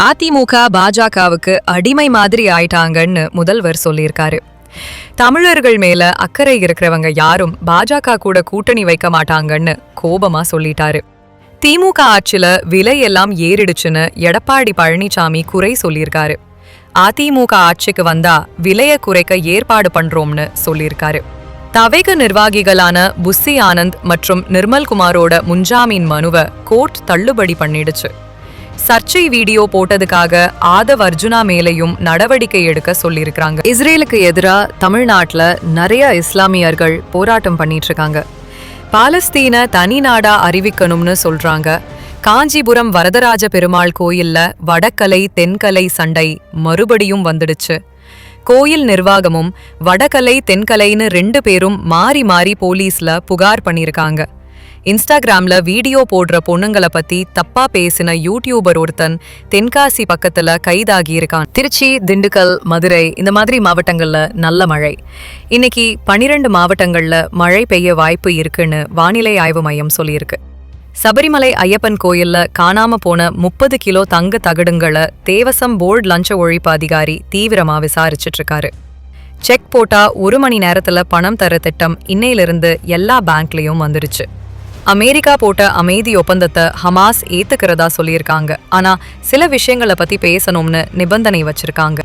அதிமுக பாஜகவுக்கு அடிமை மாதிரி ஆயிட்டாங்கன்னு முதல்வர் சொல்லியிருக்காரு. தமிழர்கள் மேல அக்கறை இருக்கிறவங்க யாரும் பாஜக கூட கூட்டணி வைக்க மாட்டாங்கன்னு கோபமா சொல்லிட்டாரு. திமுக ஆட்சில விலை எல்லாம் ஏறிடுச்சுன்னு எடப்பாடி பழனிசாமி குறை சொல்லியிருக்காரு. அதிமுக ஆட்சிக்கு வந்தா விலைய குறைக்க ஏற்பாடு பண்றோம்னு சொல்லியிருக்காரு. தவேக நிர்வாகிகளான புஸ்ஸி ஆனந்த் மற்றும் நிர்மல்குமாரோட முன்ஜாமீன் மனுவை கோர்ட் தள்ளுபடி பண்ணிடுச்சு. சர்ச்சை வீடியோ போட்டதுக்காக ஆதவ் அர்ஜுனா மேலையும் நடவடிக்கை எடுக்க சொல்லியிருக்கிறாங்க. இஸ்ரேலுக்கு எதிரா தமிழ்நாட்டில் நிறைய இஸ்லாமியர்கள் போராட்டம் பண்ணிட்டு இருக்காங்க பாலஸ்தீன தனி நாடா அறிவிக்கணும்னு சொல்றாங்க. காஞ்சிபுரம் வரதராஜ பெருமாள் கோயில்ல வடக்கலை தென்கலை சண்டை மறுபடியும் வந்துடுச்சு. கோயில் நிர்வாகமும் வடகலை தென்கலைன்னு ரெண்டு பேரும் மாறி மாறி போலீஸ்ல புகார் பண்ணியிருக்காங்க. இன்ஸ்டாகிராம்ல வீடியோ போடுற பொண்ணுங்கள பத்தி தப்பா பேசின யூடியூபர் ஒருத்தன் தென்காசி பக்கத்துல கைதாகி இருக்கான் திருச்சி திண்டுக்கல் மதுரை இந்த மாதிரி மாவட்டங்கள்ல நல்ல மழை. இன்னைக்கு பனிரெண்டு மாவட்டங்கள்ல மழை பெய்ய வாய்ப்பு இருக்குன்னு வானிலை ஆய்வு மையம் சொல்லியிருக்கு. சபரிமலை ஐயப்பன் கோயில்ல காணாம போன முப்பது கிலோ தங்க தகடுங்களை தேவசம் போர்டு லஞ்ச ஒழிப்பு அதிகாரி தீவிரமா விசாரிச்சிட்டு இருக்காரு செக் போட்டா ஒரு மணி நேரத்துல பணம் தர திட்டம் இன்னையிலிருந்து எல்லா பேங்க்லயும் வந்துருச்சு. அமெரிக்கா போட்ட அமைதி ஒப்பந்தத்தை ஹமாஸ் ஏத்துக்கிறதா சொல்லியிருக்காங்க. ஆனா சில விஷயங்களை பத்தி பேசணும்னு நிபந்தனை வச்சிருக்காங்க.